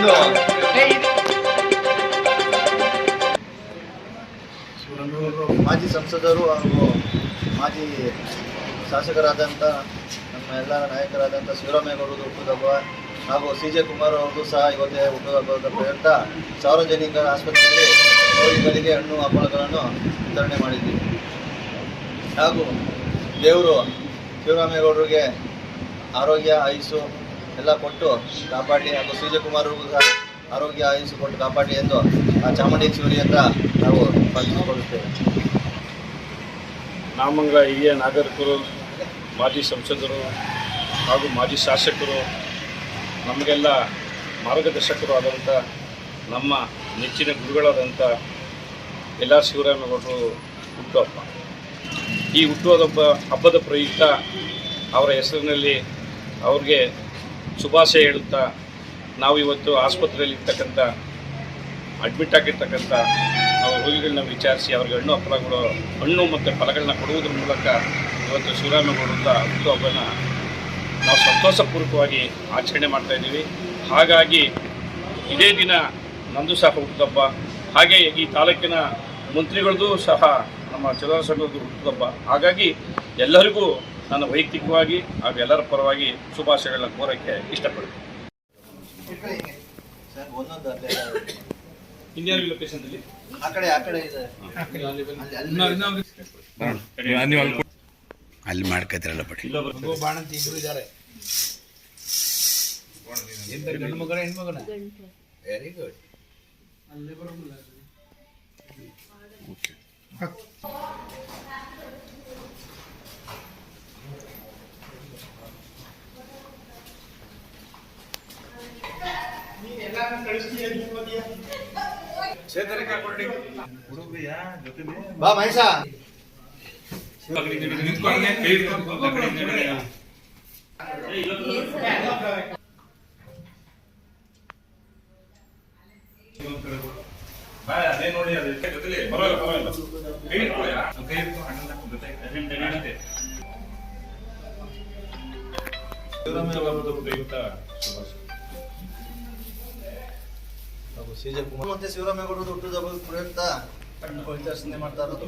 ಇಂದು ಮಾಜಿ ಸಂಸದರು ಹಾಗೂ ಮಾಜಿ ಶಾಸಕರಾದಂಥ ನಮ್ಮ ಎಲ್ಲ ನಾಯಕರಾದಂಥ ಶಿವರಾಮೇಗೌಡರು ಹುಟ್ಟುಹಬ್ಬ ಹಾಗೂ ಸಿ ಜೆ ಕುಮಾರ್ ಅವರು ಸಹ ಇವತ್ತೇ ಹುಟ್ಟುಹಬ್ಬದ ಪ್ರಯುಕ್ತ ಸಾರ್ವಜನಿಕ ಆಸ್ಪತ್ರೆಯಲ್ಲಿ ರೋಗಿಗಳಿಗೆ ಹಣ್ಣು, ಹಪ್ಪಳಗಳನ್ನು ವಿತರಣೆ ಮಾಡಿದ್ದೀವಿ ಹಾಗೂ ದೇವರು ಶಿವರಾಮೇಗೌಡರಿಗೆ ಆರೋಗ್ಯ ಆಯುಸ್ಸು ಎಲ್ಲ ಕೊಟ್ಟು ಕಾಪಾಡಿ ಹಾಗೂ ಸಿ ಜೆ ಕುಮಾರ್ಗೂ ಸಹ ಆರೋಗ್ಯ ಆಯಿಸಿಕೊಂಡು ಕಾಪಾಡಲಿ ಎಂದು ಆ ಚಾಮುಂಡೇಶ್ವರಿ ಹತ್ರ ನಾವು ಪ್ರಾರ್ಥಿಸಿಕೊಳ್ಳುತ್ತೇವೆ. ನಾಮಂಗ ಹಿರಿಯ ನಾಗರಿಕರು, ಮಾಜಿ ಸಂಸದರು ಹಾಗೂ ಮಾಜಿ ಶಾಸಕರು, ನಮಗೆಲ್ಲ ಮಾರ್ಗದರ್ಶಕರು ಆದಂಥ ನಮ್ಮ ನೆಚ್ಚಿನ ಗುರುಗಳಾದಂಥ ಎಲ್ಲ ಶಿವರಾಮೇಗೌಡರು ಹುಟ್ಟುಹಬ್ಬ. ಈ ಹುಟ್ಟುಹಬ್ಬ ಹಬ್ಬದ ಪ್ರಯುಕ್ತ ಅವರ ಹೆಸರಿನಲ್ಲಿ ಅವ್ರಿಗೆ ಶುಭಾಶಯ ಹೇಳುತ್ತಾ, ನಾವು ಇವತ್ತು ಆಸ್ಪತ್ರೆಯಲ್ಲಿ ಇರ್ತಕ್ಕಂಥ ಅಡ್ಮಿಟ್ ಆಗಿರ್ತಕ್ಕಂಥ ನಾವು ರೋಗಿಗಳನ್ನ ವಿಚಾರಿಸಿ ಅವ್ರಿಗೆ ಹಣ್ಣು ಹಪ್ಪಳಗಳು, ಹಣ್ಣು ಮತ್ತು ಫಲಗಳನ್ನ ಕೊಡುವುದ್ರ ಮೂಲಕ ಇವತ್ತು ಶಿವರಾಮೇಗೌಡರಿಂದ ಹುಟ್ಟು ಹಬ್ಬನ ನಾವು ಸಂತೋಷಪೂರ್ವಕವಾಗಿ ಆಚರಣೆ ಮಾಡ್ತಾ ಇದ್ದೀವಿ. ಹಾಗಾಗಿ ಇದೇ ದಿನ ನಂದು ಸಹ ಹುಟ್ಟುಹಬ್ಬ ಹಾಗೆ ಈ ತಾಲೂಕಿನ ಮಂತ್ರಿಗಳದ್ದು ಸಹ ನಮ್ಮ ಚಲನ ಸಂಘದ ಹುಟ್ಟುಹಬ್ಬ ಹಾಗಾಗಿ ಎಲ್ಲರಿಗೂ ನಾನು ವೈಯಕ್ತಿಕವಾಗಿ ಹಾಗೂ ಎಲ್ಲರ ಪರವಾಗಿ ಶುಭಾಶಯಗಳನ್ನ ಕೋರಕ್ಕೆ ಇಷ್ಟಪಡ್ತೀನಿ. ಸರ್ ಒಂದೊಂದು ಅಲ್ಲೇ ಇಂಡಿಯನ್ ಲೊಕೇಶನ್ದಲ್ಲಿ ಆ ಕಡೆ ಆ ಕಡೆ ಇದೆ. ಅಲ್ಲಿ ಅಲ್ಲಿ ಅಲ್ಲಿ ಮಾಡ್ಕೋತಾರಲ್ಲ ಬರೋಲ್ಲ ಇಲ್ಲೊಬ್ಬರು ಬಾಣಂತಿ ಇಬ್ರು ಇದ್ದಾರೆ ಗಂಡು ಮಗನ ಹೆಣ್ಮಗನ ವೆರಿ ಗುಡ್ ಬಾ ಮಹೇಶ. ಹಾಗೂ ಸಿ ಜೆ ಕುಮಾರ್ ಮತ್ತೆ ಶಿವರಾಮೇಗೌಡರು ಹುಟ್ಟುಹಬ್ಬದ ಪ್ರಯುಕ್ತ ವಿತರಿಸಣೆ ಮಾಡ್ತಾ ಇರೋದು.